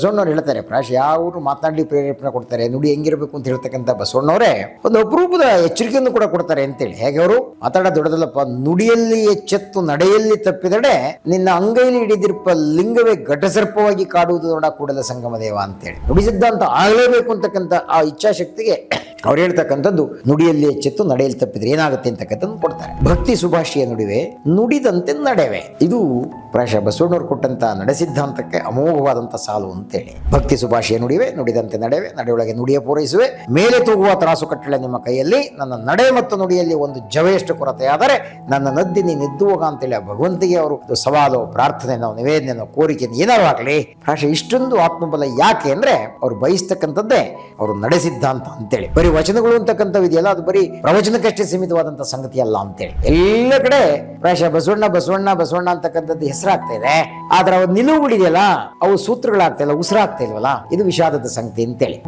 ಬಸವಣ್ಣವ್ರು ಹೇಳ್ತಾರೆ, ಪ್ರಾಶ್ ಯಾರು ಮಾತನಾಡಿ ಪ್ರೇರೇಪಣೆ ಕೊಡ್ತಾರೆ, ನುಡಿ ಹೆಂಗಿರಬೇಕು ಅಂತ ಹೇಳ್ತಕ್ಕಂಥ ಬಸವಣ್ಣವರೇ ಒಂದು ಅಪರೂಪದ ಎಚ್ಚರಿಕೆಯನ್ನು ಕೂಡ ಕೊಡ್ತಾರೆ ಅಂತೇಳಿ. ಹೇಗೆ ಅವರು? ಮಾತಾಡ ದೊಡ್ಡದಲ್ಲಪ್ಪ, ನುಡಿಯಲ್ಲಿ ಎಚ್ಚೆತ್ತು, ನಡೆಯಲ್ಲಿ ತಪ್ಪಿದಡೆ ನಿನ್ನ ಅಂಗೈಲಿ ಹಿಡಿದಿರ್ಪ ಲಿಂಗವೇ ಘಟಸರ್ಪವಾಗಿ ಕಾಡುವುದು ನೋಡ ಕೂಡಲ ಸಂಗಮ ದೇವ ಅಂತೇಳಿ. ನುಡಿ ಸಿದ್ಧಾಂತ ಆಗಲೇಬೇಕು ಅಂತಕ್ಕಂಥ ಆ ಇಚ್ಛಾಶಕ್ತಿಗೆ ಅವ್ರು ಹೇಳ್ತಕ್ಕಂಥದ್ದು, ನುಡಿಯಲ್ಲಿ ಎಚ್ಚೆತ್ತು, ನಡೆಯಲ್ಲಿ ತಪ್ಪಿದ್ರೆ ಏನಾಗುತ್ತೆ ಅಂತಕ್ಕಂಥದ್ದು ಕೊಡ್ತಾರೆ. ಭಕ್ತಿ ಸುಭಾಷಿಯ ನುಡಿವೆ, ನುಡಿದಂತೆ ನಡೆವೆ. ಇದು ಪ್ರಾಯಶಃ ಬಸವಣ್ಣವ್ರು ಕೊಟ್ಟಂತ ನಡೆಸಿದ್ಧಾಂತಕ್ಕೆ ಅಮೋಘವಾದಂಥ ಸಾಲು ಅಂತೇಳಿ. ಭಕ್ತಿ ಸುಭಾಷೆಯ ನುಡಿವೆ, ನುಡಿದಂತೆ ನಡೆವೆ, ನಡೆಯೊಳಗೆ ನುಡಿಯ ಪೂರೈಸುವೆ. ಮೇಲೆ ತೂಗುವ ತ್ರಾಸು ಕಟ್ಟಳೆ ನಿಮ್ಮ ಕೈಯಲ್ಲಿ, ನನ್ನ ನಡೆ ಮತ್ತು ನುಡಿಯಲ್ಲಿ ಒಂದು ಜವೆಯಷ್ಟು ಕೊರತೆಯಾದರೆ ನನ್ನ ನದ್ದಿನಿ ನಿದ್ದುವಾಗ ಅಂತೇಳಿ ಆ ಭಗವಂತಿಗೆ ಅವರು ಸವಾಲು ಪ್ರಾರ್ಥನೆನೋ ನಿವೇದನೆನೋ ಕೋರಿಕೆ ಏನಾರು ಆಗಲಿ ಪ್ರಾಯಶಃ ಇಷ್ಟೊಂದು ಆತ್ಮಬಲ ಯಾಕೆ ಅಂದ್ರೆ ಅವ್ರು ಬಯಸ್ತಕ್ಕಂಥದ್ದೇ ಅವರು ನಡೆಸಿದ್ಧಾಂತ ಅಂತೇಳಿ. ಬರೀ ವಚನಗಳು ಅಂತಕ್ಕಂಥವು ಇದೆಯಲ್ಲ ಅದು ಬರೀ ಪ್ರವಚನಕ್ಕಷ್ಟೇ ಸೀಮಿತವಾದಂತಹ ಸಂಗತಿ ಅಲ್ಲ ಅಂತೇಳಿ. ಎಲ್ಲ ಕಡೆ ಪ್ರಾಯಶಃ ಬಸವಣ್ಣ ಬಸವಣ್ಣ ಬಸವಣ್ಣ ಅಂತಕ್ಕಂಥದ್ದು ಹೆಸರಾಗ್ತಾ ಇದೆ ಆದ್ರೆ ಅವು ನಿಲುವುಗಳಿದೆಯಲ್ಲ ಅವು ಸೂತ್ರಗಳಾಗ್ತಾ ಇಲ್ಲ ಉಸಿರಾಗ್ತಾ ಇಲ್ವಲ್ಲ ಇದು ವಿಷಾದದ ಸಂಗತಿ ಅಂತೇಳಿ.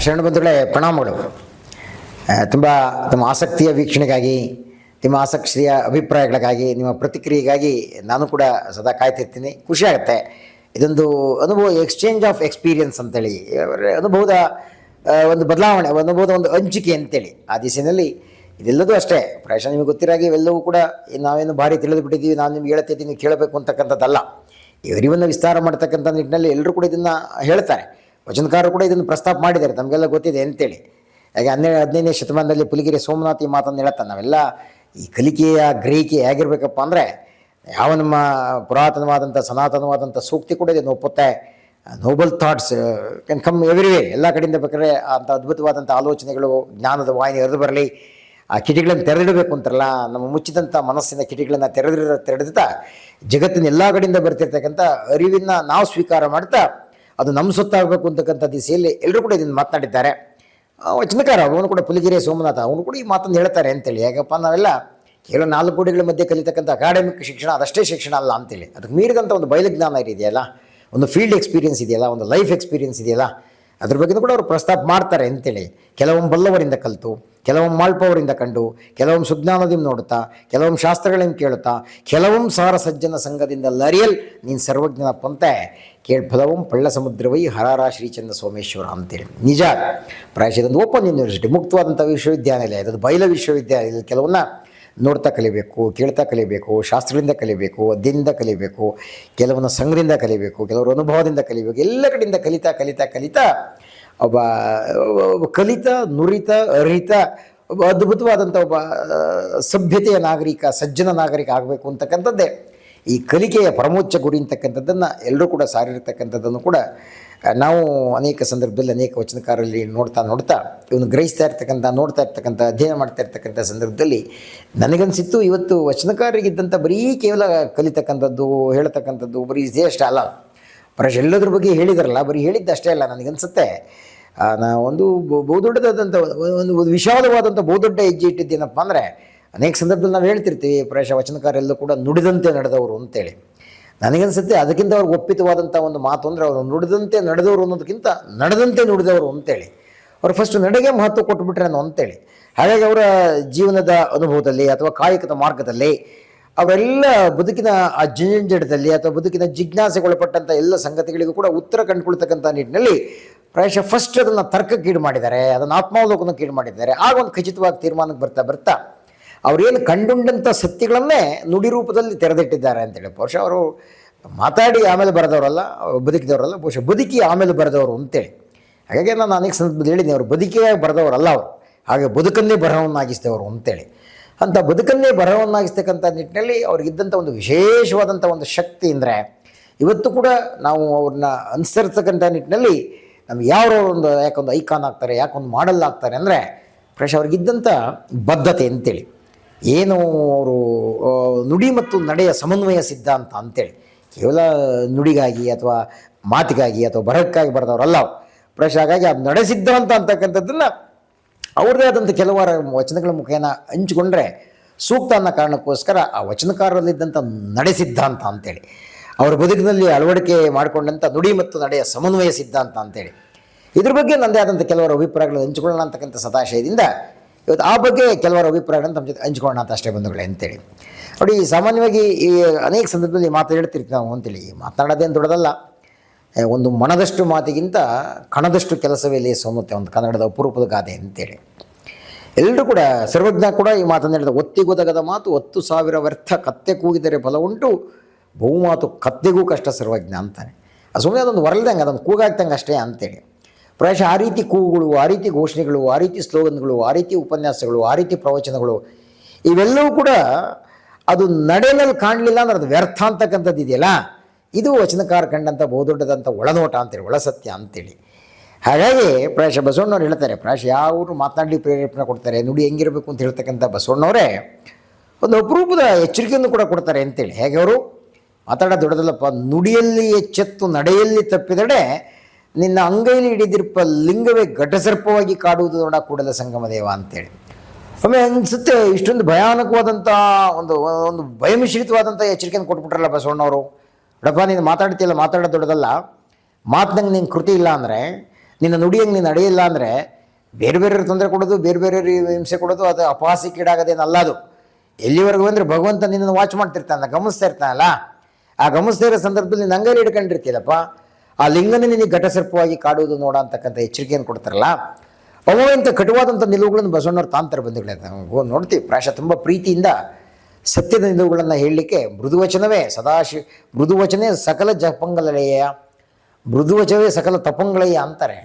ಶರಣ ಬಂಧುಗಳೇ, ಪ್ರಣಾಮಗಳು. ತುಂಬ ತಮ್ಮ ಆಸಕ್ತಿಯ ವೀಕ್ಷಣೆಗಾಗಿ, ನಿಮ್ಮ ಆಸಕ್ತಿಯ ಅಭಿಪ್ರಾಯಗಳಿಗಾಗಿ, ನಿಮ್ಮ ಪ್ರತಿಕ್ರಿಯೆಗಾಗಿ ನಾನು ಕೂಡ ಸದಾ ಕಾಯ್ತಿರ್ತೀನಿ. ಖುಷಿ ಆಗುತ್ತೆ. ಇದೊಂದು ಅನುಭವ ಎಕ್ಸ್ಚೇಂಜ್ ಆಫ್ ಎಕ್ಸ್ಪೀರಿಯನ್ಸ್ ಅಂತೇಳಿ. ಅನುಭವದ ಒಂದು ಬದಲಾವಣೆ ಅನುಭವದ ಒಂದು ಹಂಚಿಕೆ ಅಂತೇಳಿ. ಆ ದಿಸೆಯಲ್ಲಿ ಇದೆಲ್ಲದೂ ಅಷ್ಟೇ. ಪ್ರಾಯಶಃ ನಿಮಗೆ ಗೊತ್ತಿರಾಗಿ ಇವೆಲ್ಲವೂ ಕೂಡ ನಾವೇನು ಭಾರಿ ತಿಳಿದು ಬಿಟ್ಟಿದ್ದೀವಿ ನಾನು ನಿಮ್ಗೆ ಹೇಳ್ತಿದ್ದೀನಿ ನೀವು ಕೇಳಬೇಕು ಅಂತಕ್ಕಂಥದ್ದಲ್ಲ. ಇವರಿವನ್ನು ವಿಸ್ತಾರ ಮಾಡ್ತಕ್ಕಂಥ ನಿಟ್ಟಿನಲ್ಲಿ ಎಲ್ಲರೂ ಕೂಡ ಇದನ್ನು ಹೇಳ್ತಾರೆ. ವಚನಕಾರರು ಕೂಡ ಇದನ್ನು ಪ್ರಸ್ತಾಪ ಮಾಡಿದ್ದಾರೆ ತಮಗೆಲ್ಲ ಗೊತ್ತಿದೆ ಅಂತೇಳಿ ಹಾಗೆ ಹನ್ನೆರಡು ಹದಿನೈದನೇ ಶತಮಾನದಲ್ಲಿ ಪುಲಿಗಿರಿ ಸೋಮನಾಥ್ ಈ ಮಾತನ್ನು ಹೇಳ್ತಾನೆ. ನಾವೆಲ್ಲ ಈ ಕಲಿಕೆಯ ಗ್ರಹಿಕೆ ಹೇಗಿರ್ಬೇಕಪ್ಪ ಅಂದರೆ, ಯಾವ ನಮ್ಮ ಪುರಾತನವಾದಂಥ, ಸನಾತನವಾದಂಥ ಸೂಕ್ತಿ ಕೂಡ ಇದನ್ನು ಒಪ್ಪುತ್ತೆ noble thoughts can come every way ಎಲ್ಲ ಕಡೆಯಿಂದ ಬೇಕಾದ್ರೆ ಅಂಥ ಅದ್ಭುತವಾದಂಥ ಆಲೋಚನೆಗಳು, ಜ್ಞಾನದ ವಾಹಿನಿ ಹರಿದು ಬರಲಿ. ಆ ಕಿಟಿಗಳನ್ನು ತೆರೆದಿಡಬೇಕು ಅಂತಾರಲ್ಲ, ನಮ್ಮ ಮುಚ್ಚಿದಂಥ ಮನಸ್ಸಿನ ಕಿಟಿಗಳನ್ನು ತೆರೆದಿರ ತೆರೆದಿದ್ದ ಜಗತ್ತಿನ ಎಲ್ಲ ಕಡೆಯಿಂದ ಬರ್ತಿರ್ತಕ್ಕಂಥ ಅರಿವಿನ ನಾವು ಸ್ವೀಕಾರ ಮಾಡ್ತಾ ಅದು ನಮ್ಮ ಸೊತ್ತಾಗಬೇಕು ಅಂತಕ್ಕಂಥ ದಿಸೆಯಲ್ಲಿ ಎಲ್ಲರೂ ಕೂಡ ಇದನ್ನು ಮಾತನಾಡಿದ್ದಾರೆ. ವಚನಕಾರ ಅವನು ಕೂಡ ಪುಲಿಗೆರೆ ಸೋಮನಾಥ, ಅವನು ಕೂಡ ಈ ಮಾತನ್ನು ಹೇಳ್ತಾರೆ ಅಂತೇಳಿ. ಯಾಕಪ್ಪ ನಾವೆಲ್ಲ ಕೇವಲ ನಾಲ್ಕು ಗೋಡೆಗಳ ಮಧ್ಯೆ ಕಲಿತಕ್ಕಂಥ ಅಕಾಡೆಮಿಕ್ ಶಿಕ್ಷಣ ಅದಷ್ಟೇ ಶಿಕ್ಷಣ ಅಲ್ಲ ಅಂತೇಳಿ. ಅದಕ್ಕೆ ಮೀರಿದಂಥ ಒಂದು ಬಯಲುಜ್ಞಾನ ಇದೆಯಲ್ಲ, ಒಂದು ಫೀಲ್ಡ್ ಎಕ್ಸ್ಪೀರಿಯನ್ಸ್ ಇದೆಯಲ್ಲ, ಒಂದು ಲೈಫ್ ಎಕ್ಸ್ಪೀರಿಯನ್ಸ್ ಇದೆಯಲ್ಲ ಅದ್ರ ಬಗ್ಗೆ ಕೂಡ ಅವರು ಪ್ರಸ್ತಾಪ ಮಾಡ್ತಾರೆ ಅಂತೇಳಿ. ಕೆಲವೊಮ್ಮೆ ಬಲ್ಲವರಿಂದ ಕಲಿತು, ಕೆಲವೊಮ್ಮೆ ಮಾಳ್ಪವರಿಂದ ಕಂಡು, ಕೆಲವೊಮ್ಮೆ ಸುಜ್ಞಾನದಿಂದ ನೋಡುತ್ತಾ, ಕೆಲವೊಮ್ಮೆ ಶಾಸ್ತ್ರಗಳಿಂದ ಕೇಳುತ್ತಾ, ಕೆಲವೊಮ್ಮೆ ಸಾರ ಸಜ್ಜನ ಸಂಘದಿಂದ ಲರಿಯಲ್, ನೀನು ಸರ್ವಜ್ಞನ ಪಂತೆ ಕೇಳ್ಫಲವಂ ಪಳ್ಳ ಸಮುದ್ರವೈ ಹರಾರ ಶ್ರೀಚಂದ್ರ ಸೋಮೇಶ್ವರ ಅಂತೇಳಿ. ನಿಜ. ಪ್ರಾಯಶಃ ಇದೊಂದು ಓಪನ್ ಯೂನಿವರ್ಸಿಟಿ ಮುಕ್ತವಾದಂಥ ವಿಶ್ವವಿದ್ಯಾನಿಲಯ ಇದು ಬೈಲ ವಿಶ್ವವಿದ್ಯಾನಿಲಯ ಕೆಲವನ್ನ ನೋಡ್ತಾ ಕಲಿಬೇಕು, ಕೇಳ್ತಾ ಕಲಿಬೇಕು, ಶಾಸ್ತ್ರದಿಂದ ಕಲಿಬೇಕು, ಅಧ್ಯಯನದಿಂದ ಕಲಿಬೇಕು, ಕೆಲವನ್ನ ಸಂಘದಿಂದ ಕಲಿಬೇಕು, ಕೆಲವರು ಅನುಭವದಿಂದ ಕಲಿಬೇಕು, ಎಲ್ಲ ಕಡೆಯಿಂದ ಕಲಿತಾ ಕಲಿತಾ ಕಲಿತಾ ಒಬ್ಬ ಕಲಿತ, ನುರಿತ, ಅರಿತ, ಒಬ್ಬ ಅದ್ಭುತವಾದಂಥ ಒಬ್ಬ ಸಭ್ಯತೆಯ ನಾಗರಿಕ, ಸಜ್ಜನ ನಾಗರಿಕ ಆಗಬೇಕು ಅಂತಕ್ಕಂಥದ್ದೇ. ಈ ಕಲಿಕೆಯ ಪರಮೋಚ್ಚ ಗುರಿ ಅಂತಕ್ಕಂಥದ್ದನ್ನು ಎಲ್ಲರೂ ಕೂಡ ಸಾರಿರ್ತಕ್ಕಂಥದ್ದನ್ನು ಕೂಡ ನಾವು ಅನೇಕ ಸಂದರ್ಭದಲ್ಲಿ ಅನೇಕ ವಚನಕಾರರಲ್ಲಿ ನೋಡ್ತಾ ನೋಡ್ತಾ, ಇವನು ಗ್ರಹಿಸ್ತಾ ಇರ್ತಕ್ಕಂಥ, ನೋಡ್ತಾ ಇರ್ತಕ್ಕಂಥ, ಅಧ್ಯಯನ ಮಾಡ್ತಾ ಇರ್ತಕ್ಕಂಥ ಸಂದರ್ಭದಲ್ಲಿ ನನಗನ್ಸಿತ್ತು ಇವತ್ತು ವಚನಕಾರರಿಗಿದ್ದಂಥ ಬರೀ ಕೇವಲ ಕಲಿತಕ್ಕಂಥದ್ದು, ಹೇಳ್ತಕ್ಕಂಥದ್ದು ಬರೀ ಇದೇ ಅಷ್ಟೇ ಅಲ್ಲ. ಪರಶ್ ಎಲ್ಲದ್ರ ಬಗ್ಗೆ ಹೇಳಿದಾರಲ್ಲ, ಬರೀ ಹೇಳಿದ್ದು ಅಷ್ಟೇ ಅಲ್ಲ ನನಗನ್ಸುತ್ತೆ. ನಾ ಒಂದು ಬಹುದೊಡ್ಡದಾದಂಥ ಒಂದು ವಿಶಾಲವಾದಂಥ ಬಹುದೊಡ್ಡ ಹೆಜ್ಜೆ ಇಟ್ಟಿದ್ದೇನಪ್ಪ ಅಂದರೆ, ಅನೇಕ ಸಂದರ್ಭದಲ್ಲಿ ನಾವು ಹೇಳ್ತಿರ್ತೀವಿ ಪ್ರವೇಶ ವಚನಕಾರೆಲ್ಲೂ ಕೂಡ ನುಡಿದಂತೆ ನಡೆದವರು ಅಂತೇಳಿ. ನನಗನ್ಸುತ್ತೆ ಅದಕ್ಕಿಂತ ಅವ್ರಿಗೆ ಒಪ್ಪಿತವಾದಂಥ ಒಂದು ಮಾತು ಅಂದರೆ ಅವರು ನುಡಿದಂತೆ ನಡೆದವರು ಅನ್ನೋದಕ್ಕಿಂತ ನಡೆದಂತೆ ನುಡಿದವರು ಅಂತೇಳಿ. ಅವರು ಫಸ್ಟ್ ನಡೆಗೆ ಮಹತ್ವ ಕೊಟ್ಟುಬಿಟ್ರೆ ಅನ್ನೋ ಅಂತೇಳಿ. ಹಾಗಾಗಿ ಅವರ ಜೀವನದ ಅನುಭವದಲ್ಲಿ ಅಥವಾ ಕಾಯಕದ ಮಾರ್ಗದಲ್ಲಿ ಅವರೆಲ್ಲ ಬದುಕಿನ ಆ ಜಂಜಡದಲ್ಲಿ ಅಥವಾ ಬದುಕಿನ ಜಿಜ್ಞಾಸೆಗೊಳಪಟ್ಟಂಥ ಎಲ್ಲ ಸಂಗತಿಗಳಿಗೂ ಕೂಡ ಉತ್ತರ ಕಂಡುಕೊಳ್ತಕ್ಕಂಥ ನಿಟ್ಟಿನಲ್ಲಿ ಪ್ರಾಯಶಃ ಫಸ್ಟ್ ಅದನ್ನು ತರ್ಕಕ್ಕೀಡು ಮಾಡಿದ್ದಾರೆ, ಅದನ್ನು ಆತ್ಮಾವಲೋಕನಕ್ಕೆ ಈಡು ಮಾಡಿದ್ದಾರೆ. ಆಗ ಒಂದು ಖಚಿತವಾಗಿ ತೀರ್ಮಾನಕ್ಕೆ ಬರ್ತಾ ಬರ್ತಾ ಅವರೇನು ಕಂಡುಂಡಂಥ ಸತ್ಯಗಳನ್ನೇ ನುಡಿ ರೂಪದಲ್ಲಿ ತೆರೆದಿಟ್ಟಿದ್ದಾರೆ ಅಂತೇಳಿ. ಬಹುಶಃ ಅವರು ಮಾತಾಡಿ ಆಮೇಲೆ ಬರೆದವರಲ್ಲ, ಬದುಕಿದವರಲ್ಲ, ಬಹುಶಃ ಬದುಕಿ ಆಮೇಲೆ ಬರೆದವರು ಅಂತೇಳಿ. ಹಾಗಾಗಿ ನಾನು ಅನೇಕ ಸಂದರ್ಭದಲ್ಲಿ ಹೇಳಿದ್ದೀನಿ, ಅವರು ಬದುಕಿಯಾಗಿ ಬರೆದವರಲ್ಲ ಅವರು. ಹಾಗೆ ಬದುಕನ್ನೇ ಬರಹವನ್ನಾಗಿಸಿದವರು ಅಂತೇಳಿ. ಅಂಥ ಬದುಕನ್ನೇ ಬರಹವನ್ನಾಗಿಸ್ತಕ್ಕಂಥ ನಿಟ್ಟಿನಲ್ಲಿ ಅವ್ರಿಗಿದ್ದಂಥ ಒಂದು ವಿಶೇಷವಾದಂಥ ಒಂದು ಶಕ್ತಿ ಅಂದರೆ, ಇವತ್ತು ಕೂಡ ನಾವು ಅವ್ರನ್ನ ಅನುಸರಿಸ್ತಕ್ಕಂಥ ನಿಟ್ಟಿನಲ್ಲಿ ನಮ್ಗೆ ಯಾರು ಒಂದು ಯಾಕೊಂದು ಐಕಾನ್ ಆಗ್ತಾರೆ ಯಾಕೊಂದು ಮಾಡಲ್ ಆಗ್ತಾರೆ ಅಂದರೆ ಫ್ರೆಶ್ ಅವ್ರಿಗಿದ್ದಂಥ ಬದ್ಧತೆ ಅಂತೇಳಿ. ಏನು ಅವರು ನುಡಿ ಮತ್ತು ನಡೆಯ ಸಮನ್ವಯ ಸಿದ್ಧಾಂತ ಅಂತೇಳಿ. ಕೇವಲ ನುಡಿಗಾಗಿ ಅಥವಾ ಮಾತಿಗಾಗಿ ಅಥವಾ ಬರಹಕ್ಕಾಗಿ ಬರೆದವರಲ್ಲ ಅವರು. ಫ್ರೆಶ್ ಹಾಗಾಗಿ ಅದು ನಡೆ ಸಿದ್ಧಾಂತ ಅಂತಕ್ಕಂಥದ್ದನ್ನು ಅವ್ರದೇ ಆದಂಥ ಕೆಲವಾರು ವಚನಗಳ ಮುಖೇನ ಹಂಚಿಕೊಂಡ್ರೆ ಸೂಕ್ತ ಅನ್ನೋ ಕಾರಣಕ್ಕೋಸ್ಕರ ಆ ವಚನಕಾರರಲ್ಲಿದ್ದಂಥ ನಡೆ ಸಿದ್ಧಾಂತ ಅಂತೇಳಿ. ಅವರ ಬದುಕಿನಲ್ಲಿ ಅಳವಡಿಕೆ ಮಾಡಿಕೊಂಡಂಥ ನುಡಿ ಮತ್ತು ನಡೆಯ ಸಮನ್ವಯ ಸಿದ್ಧಾಂತ ಅಂತೇಳಿ. ಇದ್ರ ಬಗ್ಗೆ ನನ್ನದೇ ಆದಂಥ ಕೆಲವರ ಅಭಿಪ್ರಾಯಗಳನ್ನು ಹಂಚಿಕೊಳ್ಳೋಣ ಅಂತಕ್ಕಂಥ ಸದಾಶಯದಿಂದ ಇವತ್ತು ಆ ಬಗ್ಗೆ ಕೆಲವರ ಅಭಿಪ್ರಾಯಗಳನ್ನು ತಮ್ಮ ಜೊತೆ ಹಂಚ್ಕೊಳ್ಳೋಣ ಅಂತ ಅಷ್ಟೇ ಬಂಧುಗಳೇ ಅಂತೇಳಿ. ನೋಡಿ, ಸಾಮಾನ್ಯವಾಗಿ ಈ ಅನೇಕ ಸಂದರ್ಭದಲ್ಲಿ ಮಾತು ಹೇಳ್ತಿರ್ತೀವಿ ನಾವು ಅಂತೇಳಿ. ಮಾತನಾಡೋದೇನು ದೊಡ್ಡದಲ್ಲ. ಒಂದು ಮನದಷ್ಟು ಮಾತಿಗಿಂತ ಕಣದಷ್ಟು ಕೆಲಸವೇ ಇಲ್ಲಿ ಅನ್ನುತ್ತೆ ಒಂದು ಕನ್ನಡದ ಅಪರೂಪದ ಗಾದೆ ಅಂತೇಳಿ. ಎಲ್ಲರೂ ಕೂಡ, ಸರ್ವಜ್ಞ ಕೂಡ ಈ ಮಾತನ್ನು ಹೇಳಿದ ಒತ್ತಿಗೊದಗದ ಮಾತು ಹತ್ತು ಸಾವಿರ ವ್ಯರ್ಥ ಕತ್ತೆ ಕೂಗಿದರೆ ಫಲ ಉಂಟು, ಬಹುಮಾತು ಕತ್ತೆಗೂ ಕಷ್ಟ ಸರ್ವಜ್ಞ ಅಂತಾನೆ. ಸುಮ್ಮನೆ ಅದೊಂದು ಹೊರಲ್ದಂಗೆ ಅದೊಂದು ಕೂಗಾಗ್ತಂಗೆ ಅಷ್ಟೇ ಅಂತೇಳಿ. ಪ್ರಾಯಶಃ ಆ ರೀತಿ ಕೂಗುಗಳು, ಆ ರೀತಿ ಘೋಷಣೆಗಳು, ಆ ರೀತಿ ಸ್ಲೋಗನ್ಗಳು, ಆ ರೀತಿ ಉಪನ್ಯಾಸಗಳು, ಆ ರೀತಿ ಪ್ರವಚನಗಳು, ಇವೆಲ್ಲವೂ ಕೂಡ ಅದು ನಡೆನಲ್ಲಿ ಕಾಣಲಿಲ್ಲ ಅಂದ್ರೆ ಅದು ವ್ಯರ್ಥ ಅಂತಕ್ಕಂಥದ್ದು ಇದೆಯಲ್ಲ? ಇದು ವಚನಕಾರ ಕಂಡಂಥ ಬಹುದೊಡ್ಡದಂಥ ಒಳನೋಟ ಅಂತೇಳಿ, ಒಳಸತ್ಯ ಅಂತೇಳಿ. ಹಾಗಾಗಿ ಪ್ರಾಯಶ ಬಸವಣ್ಣವ್ರು ಹೇಳ್ತಾರೆ, ಪ್ರಾಯಶಃ ಯಾವರು ಮಾತನಾಡಲಿ ಪ್ರೇರೇಪಣೆ ಕೊಡ್ತಾರೆ, ನುಡಿ ಹೆಂಗಿರಬೇಕು ಅಂತ ಹೇಳ್ತಕ್ಕಂಥ ಬಸವಣ್ಣವರೇ ಒಂದು ಅಪರೂಪದ ಎಚ್ಚರಿಕೆಯನ್ನು ಕೂಡ ಕೊಡ್ತಾರೆ ಅಂತೇಳಿ. ಹೇಗೆ ಅವರು? ಮಾತಾಡೋ ದೊಡ್ಡದಲ್ಲಪ್ಪ, ನುಡಿಯಲ್ಲಿ ಎಚ್ಚೆತ್ತು ನಡೆಯಲ್ಲಿ ತಪ್ಪಿದಡೆ ನಿನ್ನ ಅಂಗೈಲಿ ಹಿಡಿದಿರ್ಪ ಲಿಂಗವೇ ಘಟಸರ್ಪವಾಗಿ ಕಾಡುವುದು ನೋಡ ಕೂಡಲ ಸಂಗಮ ದೇವ ಅಂತೇಳಿ. ಆಮೇಲೆ ಅನಿಸುತ್ತೆ ಇಷ್ಟೊಂದು ಭಯಾನಕವಾದಂಥ ಒಂದು ಒಂದು ಭಯಮಿಶ್ರಿತವಾದಂಥ ಎಚ್ಚರಿಕೆಯನ್ನು ಕೊಟ್ಬಿಟ್ರಲ್ಲ ಬಸವಣ್ಣವರು ಡಪ್ಪ ನೀನು ಮಾತಾಡ್ತಿಲ್ಲ ಮಾತಾಡೋ ದೊಡ್ಡದಲ್ಲ. ಮಾತಿನಂಗೆ ನಿನ್ನ ಕೃತಿ ಇಲ್ಲ ಅಂದರೆ, ನಿನ್ನ ನುಡಿಯಂಗೆ ನೀನು ನಡೆಯಿಲ್ಲ ಅಂದರೆ, ಬೇರೆ ಬೇರೆ ತೊಂದರೆ ಕೊಡೋದು, ಬೇರೆ ಬೇರೆ ಹಿಂಸೆ ಕೊಡೋದು, ಅದು ಅಪಹಾಸ್ಯಕ್ಕೀಡಾಗೋದೇನಲ್ಲ ಅದು. ಎಲ್ಲಿವರೆಗೂ ಅಂದರೆ ಭಗವಂತ ನಿನ್ನನ್ನು ವಾಚ್ ಮಾಡ್ತಿರ್ತಾನೆ ಗಮನಿಸ್ತಾ ಇರ್ತಾನಲ್ಲ. ಆ ಗಮನಿಸ್ತಾ ಇರೋ ಸಂದರ್ಭದಲ್ಲಿ ಅಂಗೈಲಿ ಹಿಡ್ಕೊಂಡಿರ್ತೀಯಲ್ಲಪ್ಪ. ಆ ಲಿಂಗನೇ ನಿನಗೆ ಘಟಸರ್ಪವಾಗಿ ಕಾಡುವುದು ನೋಡ ಅಂತಕ್ಕಂಥ ಎಚ್ಚರಿಕೆಯನ್ನು ಕೊಡ್ತಾರಲ್ಲ? ಅವು ಇಂಥ ಕಟುವಾದಂಥ ನಿಲುವುಗಳನ್ನು ಬಸವಣ್ಣವ್ರು ತಾಂತರ ಬಂಧುಗಳೇ. ನಾವು ನೋಡ್ತೀವಿ, ಪ್ರಾಯಶಃ ತುಂಬ ಪ್ರೀತಿಯಿಂದ ಸತ್ಯದ ನಿಲುವುಗಳನ್ನು ಹೇಳಲಿಕ್ಕೆ ಮೃದುವಚನವೇ, ಸದಾಶಿ, ಮೃದುವಚನೇ ಸಕಲ ಜಪಂಗಲಯ ಮೃದುವಚನವೇ ಸಕಲ ತಪಂಗಳಯ್ಯ ಅಂತಾರೆ.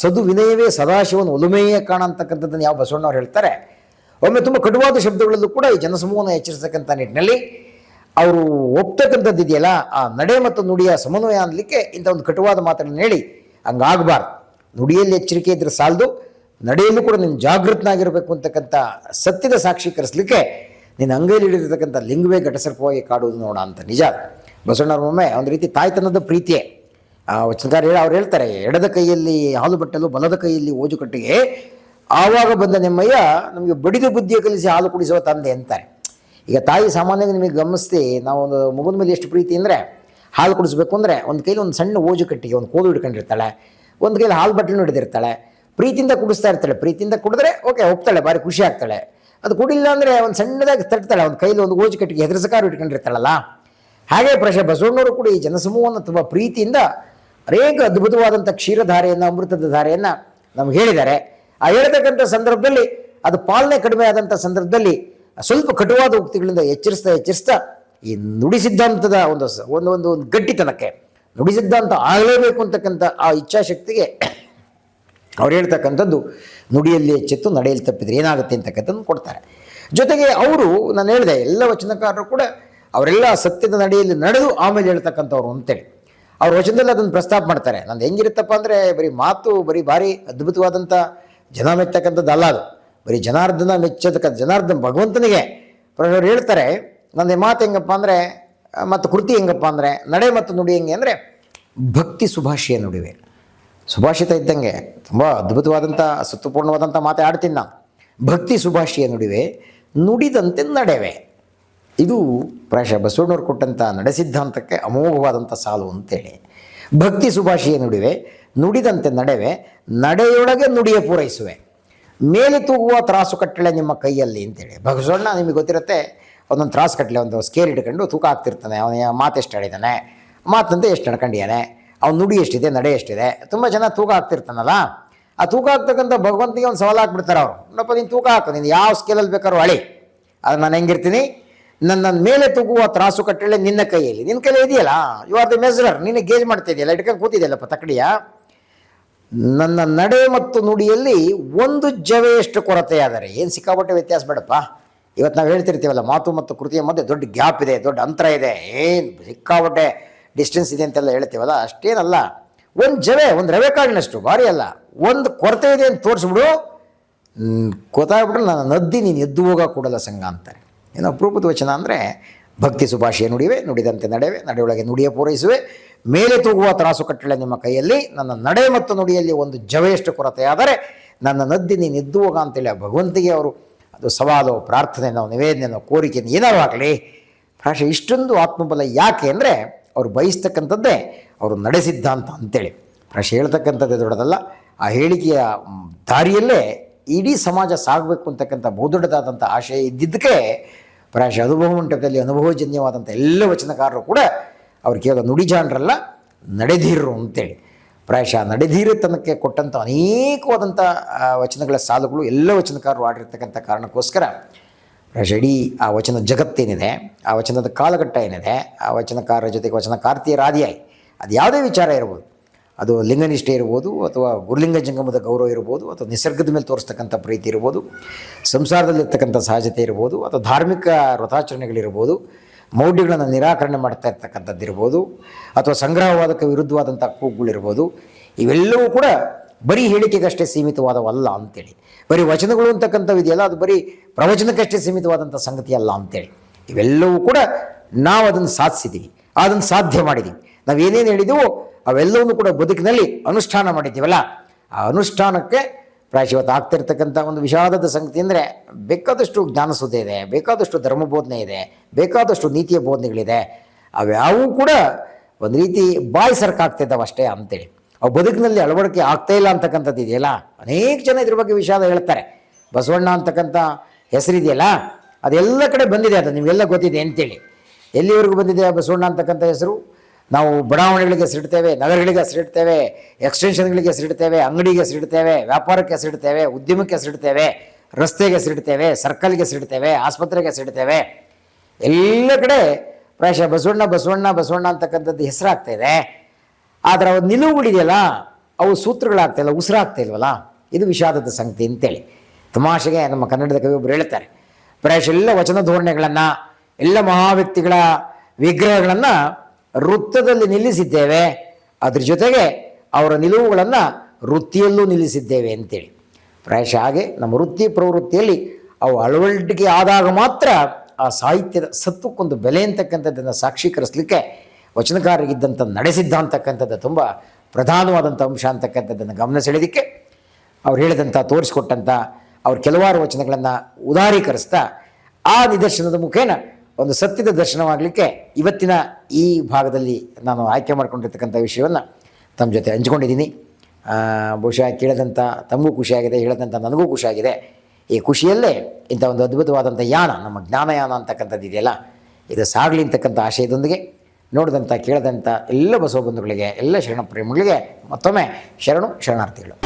ಸದು ವಿನಯವೇ ಸದಾಶಿವನ ಒಲುಮೆಯೇ ಕಾಣ ಅಂತಕ್ಕಂಥದ್ದನ್ನು ಯಾವ ಬಸವಣ್ಣವ್ರು ಹೇಳ್ತಾರೆ? ಒಮ್ಮೆ ತುಂಬ ಕಟುವಾದ ಶಬ್ದಗಳಲ್ಲೂ ಕೂಡ ಈ ಜನಸಮೂಹನ ಎಚ್ಚರಿಸತಕ್ಕಂಥ ನಿಟ್ಟಿನಲ್ಲಿ ಅವರು ಒಪ್ತಕ್ಕಂಥದ್ದು ಇದೆಯಲ್ಲ, ಆ ನಡೆ ಮತ್ತು ನುಡಿಯ ಸಮನ್ವಯ ಅನ್ನಲಿಕ್ಕೆ ಇಂಥ ಒಂದು ಕಟುವಾದ ಮಾತನ್ನು ಹೇಳಿ ಹಂಗಾಗಬಾರ್ದು. ನುಡಿಯಲ್ಲಿ ಎಚ್ಚರಿಕೆ ಇದ್ರೆ ಸಾಲದು, ನಡೆಯಲ್ಲೂ ಕೂಡ ನೀನು ಜಾಗೃತನಾಗಿರಬೇಕು ಅಂತಕ್ಕಂಥ ಸತ್ಯದ ಸಾಕ್ಷೀಕರಿಸಲಿಕ್ಕೆ ನಿನ್ನ ಅಂಗೈಲಿ ಹಿಡಿದಿರ್ತಕ್ಕಂಥ ಲಿಂಗವೇ ಘಟಸರ್ಪವಾಗಿ ಕಾಡುವುದು ನೋಡ ಅಂತ ನಿಜ. ಬಸವಣ್ಣವ್ರ ಒಮ್ಮೆ ಒಂದು ರೀತಿ ತಾಯ್ತನದ ಪ್ರೀತಿಯೇ. ವಚನಕಾರ ಹೇಳಿ ಅವ್ರು ಹೇಳ್ತಾರೆ, ಎಡದ ಕೈಯಲ್ಲಿ ಹಾಲು ಬಟ್ಟಲು, ಬಲದ ಕೈಯಲ್ಲಿ ಓಜು ಕಟ್ಟಿಗೆ, ಆವಾಗ ಬಂದ ನಿಮ್ಮಯ್ಯ ನಮಗೆ ಬಡಿದು ಬುದ್ಧಿಯ ಕಲಿಸಿ ಹಾಲು ಕುಡಿಸುವ ತಂದೆ ಅಂತಾರೆ. ಈಗ ತಾಯಿ ಸಾಮಾನ್ಯವಾಗಿ ನಿಮಗೆ ಗಮನಿಸ್ತಿ ನಾವು ಒಂದು ಮಗುನ ಮೇಲೆ ಎಷ್ಟು ಪ್ರೀತಿ ಅಂದರೆ ಹಾಲು ಕುಡಿಸ್ಬೇಕು ಅಂದರೆ ಒಂದು ಕೈಲಿ ಒಂದು ಸಣ್ಣ ಓಜು ಕಟ್ಟಿಗೆ, ಒಂದು ಕೋಲು ಹಿಡ್ಕೊಂಡಿರ್ತಾಳೆ. ಒಂದು ಕೈಲಿ ಹಾಲು ಬಟ್ಟಲು ಹಿಡಿದಿರ್ತಾಳೆ. ಪ್ರೀತಿಯಿಂದ ಕುಡಿಸ್ತಾ ಇರ್ತಾಳೆ. ಪ್ರೀತಿಯಿಂದ ಕುಡಿದ್ರೆ ಓಕೆ ಒಪ್ತಾಳೆ, ಭಾರಿ ಖುಷಿ ಆಗ್ತಾಳೆ. ಅದು ಕುಡಿಲ್ಲ ಅಂದರೆ ಒಂದು ಸಣ್ಣದಾಗಿ ತಟ್ತಾಳೆ, ಒಂದು ಕೈಲಿ ಒಂದು ಓಜು ಕಟ್ಟಿಗೆ ಹೆದರ್ಸಕಾರ ಇಟ್ಕೊಂಡಿರ್ತಾಳಲ್ಲ ಹಾಗೆ ಪ್ರಶ ಬಸವಣ್ಣವರು ಕೂಡ ಈ ಜನಸಮೂಹವನ್ನು ತುಂಬ ಪ್ರೀತಿಯಿಂದ ಅನೇಕ ಅದ್ಭುತವಾದಂಥ ಕ್ಷೀರಧಾರೆಯನ್ನು, ಅಮೃತದ ಧಾರೆಯನ್ನು ನಮ್ಗೆ ಹೇಳಿದ್ದಾರೆ. ಆ ಹೇಳ್ತಕ್ಕಂಥ ಸಂದರ್ಭದಲ್ಲಿ, ಅದು ಪಾಲನೆ ಕಡಿಮೆ ಆದಂಥ ಸಂದರ್ಭದಲ್ಲಿ ಸ್ವಲ್ಪ ಕಟುವಾದ ಉಕ್ತಿಗಳಿಂದ ಎಚ್ಚರಿಸ್ತಾ ಎಚ್ಚರಿಸ್ತಾ ಈ ನುಡಿ ಸಿದ್ಧಾಂತದ ಒಂದು ಒಂದು ಒಂದು ಒಂದು ಗಟ್ಟಿತನಕ್ಕೆ ನುಡಿ ಸಿದ್ಧಾಂತ ಆಗಲೇಬೇಕು ಅಂತಕ್ಕಂಥ ಆ ಇಚ್ಛಾಶಕ್ತಿಗೆ ಅವ್ರು ಹೇಳ್ತಕ್ಕಂಥದ್ದು ನುಡಿಯಲ್ಲಿ ಎಚ್ಚೆತ್ತು ನಡೆಯಲ್ಲಿ ತಪ್ಪಿದ್ರೆ ಏನಾಗುತ್ತೆ ಅಂತಕ್ಕಂಥದ್ದು ಕೊಡ್ತಾರೆ. ಜೊತೆಗೆ ಅವರು, ನಾನು ಹೇಳಿದೆ, ಎಲ್ಲ ವಚನಕಾರರು ಕೂಡ ಅವರೆಲ್ಲ ಸತ್ಯದ ನಡೆಯಲ್ಲಿ ನಡೆದು ಆಮೇಲೆ ಹೇಳ್ತಕ್ಕಂಥವ್ರು ಅಂತೇಳಿ. ಅವ್ರ ವಚನದಲ್ಲಿ ಅದನ್ನು ಪ್ರಸ್ತಾಪ ಮಾಡ್ತಾರೆ. ನಂದು ಹೆಂಗಿರುತ್ತಪ್ಪ ಅಂದರೆ ಬರೀ ಮಾತು ಬರೀ ಭಾರಿ ಅದ್ಭುತವಾದಂಥ ಜನ ಅಲ್ಲ ಅದು. ಬರೀ ಜನಾರ್ದನ ಮೆಚ್ಚತಕ್ಕ ಜನಾರ್ದನ ಭಗವಂತನಿಗೆ ಅವ್ರು ಹೇಳ್ತಾರೆ ನನ್ನ ಮಾತು ಹೆಂಗಪ್ಪ ಅಂದರೆ, ಮತ್ತು ಕೃತಿ ಹೆಂಗಪ್ಪ ಅಂದರೆ, ನಡೆ ಮತ್ತು ನುಡಿ ಹೆಂಗೆ ಅಂದರೆ, ಭಕ್ತಿ ಸುಭಾಷೆಯ ನುಡಿವೆ. ಸುಭಾಷಿತ ಇದ್ದಂಗೆ ತುಂಬ ಅದ್ಭುತವಾದಂಥ ಸತ್ವಪೂರ್ಣವಾದಂಥ ಮಾತೆ ಆಡ್ತೀನಿ ನಾನು. ಭಕ್ತಿ ಸುಭಾಷೆಯ ನುಡಿವೆ, ನುಡಿದಂತೆ ನಡೆವೆ. ಇದು ಪ್ರಾಯಶಃ ಬಸವಣ್ಣವ್ರು ಕೊಟ್ಟಂಥ ನಡೆ ಸಿದ್ಧಾಂತಕ್ಕೆ ಅಮೋಘವಾದಂಥ ಸಾಲು ಅಂತೇಳಿ. ಭಕ್ತಿ ಸುಭಾಷೆಯ ನುಡಿವೆ, ನುಡಿದಂತೆ ನಡೆವೆ, ನಡೆಯೊಳಗೆ ನುಡಿಯ ಪೂರೈಸುವೆ. ಮೇಲೆ ತೂಗುವ ತ್ರಾಸು ಕಟ್ಟಳೆ ನಿಮ್ಮ ಕೈಯಲ್ಲಿ ಅಂತೇಳಿ. ಬಸವಣ್ಣ ನಿಮಗೆ ಗೊತ್ತಿರುತ್ತೆ, ಒಂದೊಂದು ತ್ರಾಸು ಕಟ್ಟಲೆ ಒಂದು ಸ್ಕೇರ್ ಇಟ್ಕೊಂಡು ತೂಕ ಆಗ್ತಿರ್ತಾನೆ ಅವನ ಮಾತು ಎಷ್ಟು ಆಡಿದ್ದಾನೆ ಮಾತಂತೆ ಎಷ್ಟು ನಡ್ಕೊಂಡಿದ್ದಾನೆ ಅವ್ನ ನುಡಿ ಎಷ್ಟಿದೆ, ನಡೆ ಎಷ್ಟಿದೆ? ತುಂಬ ಜನ ತೂಕ ಆಗ್ತಿರ್ತಾನಲ್ಲ? ಆ ತೂಕ ಆಗ್ತಕ್ಕಂಥ ಭಗವಂತನಿಗೆ ಒಂದು ಸವಾಲು ಹಾಕ್ಬಿಡ್ತಾರೆ ಅವರು. ನೋಡಪ್ಪ, ನೀನು ತೂಕ ಹಾಕು, ನೀನು ಯಾವ ಸ್ಕೇಲಲ್ಲಿ ಬೇಕಾದ್ರೂ ಅಳಿ. ಅದು ನಾನು ಹೆಂಗಿರ್ತೀನಿ? ನನ್ನ ಮೇಲೆ ತೂಗುವ ತ್ರಾಸು ಕಟ್ಟಳೆ ನಿನ್ನ ಕೈಯಲ್ಲಿ. ನಿನ್ನ ಕೈಯಲ್ಲಿ ಇದೆಯಲ್ಲ? ಯು ಆರ್ ದಿ ಮೆಸರರ್ ನಿನ್ನ ಗೇಜ್ ಮಾಡ್ತಿದೆಯಲ್ಲ ಇಟ್ಕೊಂಡು ಕೂತಿದೆಯಲ್ಲಪ್ಪ ತಕಡಿಯ ನನ್ನ ನಡೆ ಮತ್ತು ನುಡಿಯಲ್ಲಿ ಒಂದು ಜವೆಯಷ್ಟು ಕೊರತೆಯಾದರೆ? ಏನು ಸಿಕ್ಕಾಪಟ್ಟೆ ವ್ಯತ್ಯಾಸ ಬೇಡಪ್ಪ. ಇವತ್ತು ನಾವು ಹೇಳ್ತಿರ್ತೀವಲ್ಲ, ಮಾತು ಮತ್ತು ಕೃತಿಯ ಮಧ್ಯೆ ದೊಡ್ಡ ಗ್ಯಾಪ್ ಇದೆ, ದೊಡ್ಡ ಅಂತರ ಇದೆ. ಏನು ಸಿಕ್ಕಾಪಟ್ಟೆ ಡಿಸ್ಟೆನ್ಸ್ ಇದೆ ಅಂತೆಲ್ಲ ಹೇಳ್ತೀವಲ್ಲ, ಅಷ್ಟೇನಲ್ಲ. ಒಂದು ಜವೆ, ಒಂದು ರವೆ ಕಾಳಿನಷ್ಟು, ಭಾರಿ ಅಲ್ಲ. ಒಂದು ಕೊರತೆ ಇದೆ ಅಂತ ತೋರಿಸ್ಬಿಡು. ಗೊತ್ತಾಗ್ಬಿಟ್ರೆ ನನ್ನ ನದ್ದಿ ನೀನು ಎದ್ದು ಹೋಗ ಕೊಡಲ್ಲ ಸಂಘ ಅಂತಾರೆ. ಏನು ಅಪರೂಪದ ವಚನ ಅಂದರೆ, ಭಕ್ತಿ ಸುಭಾಷೆಯ ನುಡಿವೆ, ನುಡಿದಂತೆ ನಡೆವೆ, ನಡೆಯೊಳಗೆ ನುಡಿಯ ಪೂರೈಸುವೆ ಮೇಲೆ ತೂಗುವ ತ್ರಾಸು ಕಟ್ಟಳೆ ನಿಮ್ಮ ಕೈಯಲ್ಲಿ, ನನ್ನ ನಡೆ ಮತ್ತು ನುಡಿಯಲ್ಲಿ ಒಂದು ಜವೆಯಷ್ಟು ಕೊರತೆಯಾದರೆ ನನ್ನ ನದ್ದಿ ನೀನು ಹೋಗ ಅಂತೇಳಿ ಆ ಭಗವಂತಿಗೆ ಅವರು ಅದು ಸವಾಲು ಪ್ರಾರ್ಥನೆನೋ ನಿವೇದನೆನೋ ಕೋರಿಕೆಯನ್ನು ಏನಾರು ಆಗಲಿ ಭಾಷೆ ಇಷ್ಟೊಂದು ಆತ್ಮಬಲ ಯಾಕೆ ಅಂದರೆ ಅವರು ಬಯಸ್ತಕ್ಕಂಥದ್ದೇ ಅವರು ನಡೆಸಿದ್ದಂತ ಅಂತೇಳಿ. ಭಾಷೆ ಹೇಳ್ತಕ್ಕಂಥದ್ದೇ ದೊಡ್ಡದಲ್ಲ, ಆ ಹೇಳಿಕೆಯ ದಾರಿಯಲ್ಲೇ ಇಡೀ ಸಮಾಜ ಸಾಗಬೇಕು ಅಂತಕ್ಕಂಥ ಬಹುದೊಡ್ಡದಾದಂಥ ಆಶಯ ಇದ್ದಿದ್ದಕ್ಕೆ ಪ್ರಾಯಶಃ ಅನುಭವ ಮಂಟಪದಲ್ಲಿ ಅನುಭವಜನ್ಯವಾದಂಥ ಎಲ್ಲ ವಚನಕಾರರು ಕೂಡ ಅವ್ರು ಕೇವಲ ನುಡಿಜಾನರಲ್ಲ ನಡೆದೀರು ಅಂತೇಳಿ. ಪ್ರಾಯಶಃ ನಡೆಧೀರತನಕ್ಕೆ ಕೊಟ್ಟಂಥ ಅನೇಕವಾದಂಥ ವಚನಗಳ ಸಾಲುಗಳು ಎಲ್ಲ ವಚನಕಾರರು ಆಡಿರ್ತಕ್ಕಂಥ ಕಾರಣಕ್ಕೋಸ್ಕರ ಪ್ರಾಯಶಃ ಇಡೀ ಆ ವಚನ ಜಗತ್ತೇನಿದೆ, ಆ ವಚನದ ಕಾಲಘಟ್ಟ ಏನಿದೆ, ಆ ವಚನಕಾರರ ಜೊತೆಗೆ ವಚನಕಾರ್ತಿಯರ ಆದಿಯಾಯಿ, ಅದು ಯಾವುದೇ ವಿಚಾರ ಇರ್ಬೋದು. ಅದು ಲಿಂಗನಿಷ್ಠೆ ಇರ್ಬೋದು ಅಥವಾ ಗುರುಲಿಂಗ ಜಂಗಮದ ಗೌರವ ಇರ್ಬೋದು ಅಥವಾ ನಿಸರ್ಗದ ಮೇಲೆ ತೋರಿಸ್ತಕ್ಕಂಥ ಪ್ರೀತಿ ಇರ್ಬೋದು, ಸಂಸಾರದಲ್ಲಿರ್ತಕ್ಕಂಥ ಸಹಜತೆ ಇರ್ಬೋದು ಅಥವಾ ಧಾರ್ಮಿಕ ವ್ರತಾಚರಣೆಗಳಿರ್ಬೋದು ಮೌಢ್ಯಗಳನ್ನು ನಿರಾಕರಣೆ ಮಾಡ್ತಾ ಇರ್ತಕ್ಕಂಥದ್ದು ಇರ್ಬೋದು ಅಥವಾ ಸಂಗ್ರಹವಾದಕ್ಕೆ ವಿರುದ್ಧವಾದಂಥ ಕೂಗುಗಳಿರ್ಬೋದು, ಇವೆಲ್ಲವೂ ಕೂಡ ಬರೀ ಹೇಳಿಕೆಗಷ್ಟೇ ಸೀಮಿತವಾದವಲ್ಲ ಅಂತೇಳಿ. ಬರೀ ವಚನಗಳು ಅಂತಕ್ಕಂಥವು ಇದೆಯಲ್ಲ, ಅದು ಬರೀ ಪ್ರವಚನಕ್ಕಷ್ಟೇ ಸೀಮಿತವಾದಂಥ ಸಂಗತಿ ಅಲ್ಲ ಅಂತೇಳಿ. ಇವೆಲ್ಲವೂ ಕೂಡ ನಾವು ಅದನ್ನು ಸಾಧಿಸಿದ್ದೀವಿ ಅದನ್ನು ಸಾಧ್ಯ ಮಾಡಿದ್ದೀವಿ ನಾವು ಏನೇನು ಹೇಳಿದೆವೋ ಅವೆಲ್ಲವನ್ನೂ ಕೂಡ ಬದುಕಿನಲ್ಲಿ ಅನುಷ್ಠಾನ ಮಾಡಿದ್ದೀವಲ್ಲ, ಆ ಅನುಷ್ಠಾನಕ್ಕೆ ಪ್ರಾಯಶಃ ಇವತ್ತು ಆಗ್ತಿರ್ತಕ್ಕಂಥ ಒಂದು ವಿಷಾದದ ಸಂಗತಿ ಅಂದರೆ ಬೇಕಾದಷ್ಟು ಜ್ಞಾನಸುದ್ದೆ ಇದೆ, ಬೇಕಾದಷ್ಟು ಧರ್ಮಬೋಧನೆ ಇದೆ, ಬೇಕಾದಷ್ಟು ನೀತಿಯ ಬೋಧನೆಗಳಿದೆ. ಅವ್ಯಾವೂ ಕೂಡ ಒಂದು ರೀತಿ ಬಾಯಿ ಸರ್ಕಾಗ್ತಿದ್ದಾವೆ ಅಷ್ಟೇ ಅಂತೇಳಿ. ಅವು ಬದುಕಿನಲ್ಲಿ ಅಳವಡಿಕೆ ಆಗ್ತಾ ಇಲ್ಲ ಅಂತಕ್ಕಂಥದ್ದು ಇದೆಯಲ್ಲ? ಅನೇಕ ಜನ ಇದ್ರ ಬಗ್ಗೆ ವಿಷಾದ ಹೇಳ್ತಾರೆ. ಬಸವಣ್ಣ ಅಂತಕ್ಕಂಥ ಹೆಸರಿದೆಯಲ್ಲ? ಅದೆಲ್ಲ ಕಡೆ ಬಂದಿದೆ, ಅದು ನಿಮಗೆಲ್ಲ ಗೊತ್ತಿದೆ ಅಂತೇಳಿ. ಎಲ್ಲಿವರೆಗೂ ಬಂದಿದೆ ಬಸವಣ್ಣ ಅಂತಕ್ಕಂಥ ಹೆಸರು? ನಾವು ಬಡಾವಣೆಗಳಿಗೆ ಹೆಸರಿಡ್ತೇವೆ ನಗರಗಳಿಗೆ ಹೆಸರಿಡ್ತೇವೆ ಎಕ್ಸ್ಟೆನ್ಷನ್ಗಳಿಗೆ ಹೆಸರಿಡ್ತೇವೆ ಅಂಗಡಿಗೆ ಹೆಸರಿಡ್ತೇವೆ ವ್ಯಾಪಾರಕ್ಕೆ ಹೆಸರಿಡ್ತೇವೆ ಉದ್ಯಮಕ್ಕೆ ಹೆಸರಿಡ್ತೇವೆ ರಸ್ತೆಗೆ ಹೆಸರಿಡ್ತೇವೆ ಸರ್ಕಲ್ಗೆ ಹೆಸರಿಡ್ತೇವೆ ಆಸ್ಪತ್ರೆಗೆ ಹೆಸರಿಡ್ತೇವೆ ಎಲ್ಲ ಕಡೆ ಪ್ರಾಯಶಃ ಬಸವಣ್ಣ ಬಸವಣ್ಣ ಬಸವಣ್ಣ ಅಂತಕ್ಕಂಥದ್ದು ಹೆಸರಾಗ್ತಾ ಇದೆ. ಆದರೆ ಅವು ನಿಲುವುಗಳಿದೆಯಲ್ಲ, ಅವು ಸೂತ್ರಗಳಾಗ್ತಾ ಇಲ್ಲ, ಉಸಿರಾಗ್ತಾ ಇಲ್ವಲ್ಲ? ಇದು ವಿಷಾದದ ಸಂಗತಿ ಅಂತೇಳಿ. ತಮಾಷೆಗೆ ನಮ್ಮ ಕನ್ನಡದ ಕವಿಯೊಬ್ಬರು ಹೇಳ್ತಾರೆ. ಪ್ರಾಯಶಃ ಎಲ್ಲ ವಚನ ಧೋರಣೆಗಳನ್ನು, ಎಲ್ಲ ಮಹಾವ್ಯಕ್ತಿಗಳ ವಿಗ್ರಹಗಳನ್ನು ವೃತ್ತದಲ್ಲಿ ನಿಲ್ಲಿಸಿದ್ದೇವೆ. ಅದ್ರ ಜೊತೆಗೆ ಅವರ ನಿಲುವುಗಳನ್ನು ವೃತ್ತಿಯಲ್ಲೂ ನಿಲ್ಲಿಸಿದ್ದೇವೆ ಅಂತೇಳಿ. ಪ್ರಾಯಶಃ ಹಾಗೆ ನಮ್ಮ ವೃತ್ತಿ ಪ್ರವೃತ್ತಿಯಲ್ಲಿ ಅವು ಅಳವಡಿಕೆ ಆದಾಗ ಮಾತ್ರ ಆ ಸಾಹಿತ್ಯದ ಸತ್ವಕ್ಕೊಂದು ಬೆಲೆ ಅಂತಕ್ಕಂಥದ್ದನ್ನು ಸಾಕ್ಷೀಕರಿಸಲಿಕ್ಕೆ ವಚನಕಾರರಿಗಿದ್ದಂಥ ನಡೆಸಿದ್ದ ಅಂತಕ್ಕಂಥದ್ದು ತುಂಬ ಪ್ರಧಾನವಾದಂಥ ಅಂಶ ಅಂತಕ್ಕಂಥದ್ದನ್ನು ಗಮನ ಸೆಳೆದಿಕ್ಕೆ ಅವ್ರು ಹೇಳಿದಂಥ ತೋರಿಸಿಕೊಟ್ಟಂಥ ಅವ್ರ ಕೆಲವಾರು ವಚನಗಳನ್ನು ಉದಾರೀಕರಿಸ್ತಾ ಆ ನಿದರ್ಶನದ ಮುಖೇನ ಒಂದು ಸತ್ಯದ ದರ್ಶನವಾಗಲಿಕ್ಕೆ ಇವತ್ತಿನ ಈ ಭಾಗದಲ್ಲಿ ನಾನು ಆಯ್ಕೆ ಮಾಡ್ಕೊಂಡಿರ್ತಕ್ಕಂಥ ವಿಷಯವನ್ನು ತಮ್ಮ ಜೊತೆ ಹಂಚ್ಕೊಂಡಿದ್ದೀನಿ. ಬಹುಶಃ ಕೇಳಿದಂಥ ತಮಗೂ ಖುಷಿಯಾಗಿದೆ ಹೇಳಿದಂಥ ನನಗೂ ಖುಷಿಯಾಗಿದೆ. ಈ ಖುಷಿಯಲ್ಲೇ ಇಂಥ ಒಂದು ಅದ್ಭುತವಾದಂಥ ಯಾನ ನಮ್ಮ ಜ್ಞಾನಯಾನ ಅಂತಕ್ಕಂಥದ್ದು ಇದೆಯಲ್ಲ, ಇದು ಸಾಗಲಿ ಅಂತಕ್ಕಂಥ ಆಶಯದೊಂದಿಗೆ ನೋಡಿದಂಥ ಕೇಳಿದಂಥ ಎಲ್ಲ ಬಸವ ಬಂಧುಗಳಿಗೆ ಎಲ್ಲ ಶರಣ ಪ್ರೇಮಿಗಳಿಗೆ ಮತ್ತೊಮ್ಮೆ ಶರಣು ಶರಣಾರ್ಥಿಗಳು.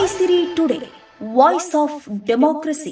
Isiri today voice of democracy